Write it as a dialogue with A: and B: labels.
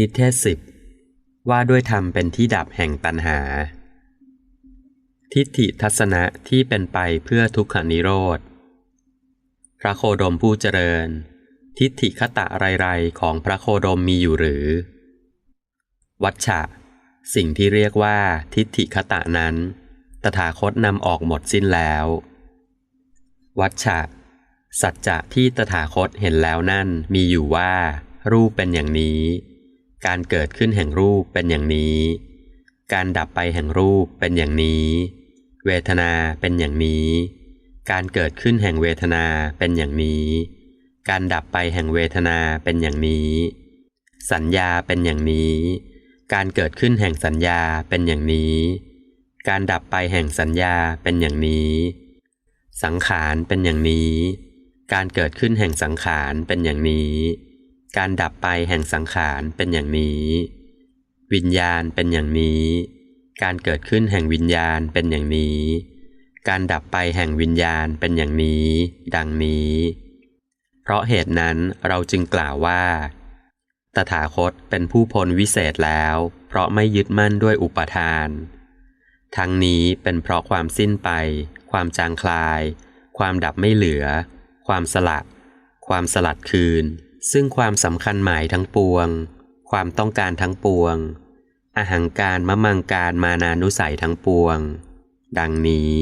A: นิเทศสิบว่าด้วยธรรมเป็นที่ดับแห่งตัณหา ทิฏฐิทัศนะที่เป็นไปเพื่อทุกขนิโรธ พระโคดมผู้เจริญ ทิฏฐิคตะไรๆของพระโคดมมีอยู่หรือ วัชชะ สิ่งที่เรียกว่าทิฏฐิคตะนั้น ตถาคตนำออกหมดสิ้นแล้ว วัชชะ สัจจะที่ตถาคตเห็นแล้วนั่นมีอยู่ว่ารูปเป็นอย่างนี้ การเกิดขึ้นแห่งรูปเป็นอย่างนี้ การดับไปแห่งรูปเป็นอย่างนี้ เวทนาเป็นอย่างนี้ การเกิดขึ้นแห่งเวทนาเป็นอย่างนี้ การดับไปแห่งเวทนาเป็นอย่างนี้ สัญญาเป็นอย่างนี้ การเกิดขึ้นแห่งสัญญาเป็นอย่างนี้ การดับไปแห่งสัญญาเป็นอย่างนี้ สังขารเป็นอย่างนี้ การเกิดขึ้นแห่งสังขารเป็นอย่างนี้ การดับไปแห่งสังขารเป็นอย่างนี้ วิญญาณเป็นอย่างนี้ การเกิดขึ้นแห่งวิญญาณเป็นอย่างนี้ การดับไปแห่งวิญญาณเป็นอย่างนี้ ดังนี้ เพราะเหตุนั้นเราจึงกล่าวว่า ตถาคตเป็นผู้พ้นวิเศษแล้ว เพราะไม่ยึดมั่นด้วยอุปทาน ทั้งนี้เป็นเพราะความสิ้นไป ความจางคลาย ความดับไม่เหลือ ความสละ ความสลัดคืน ซึ่งความสำคัญหมายทั้งปวง ความต้องการทั้งปวงอาหังการมะมังการมานานุสัยทั้งปวง ดังนี้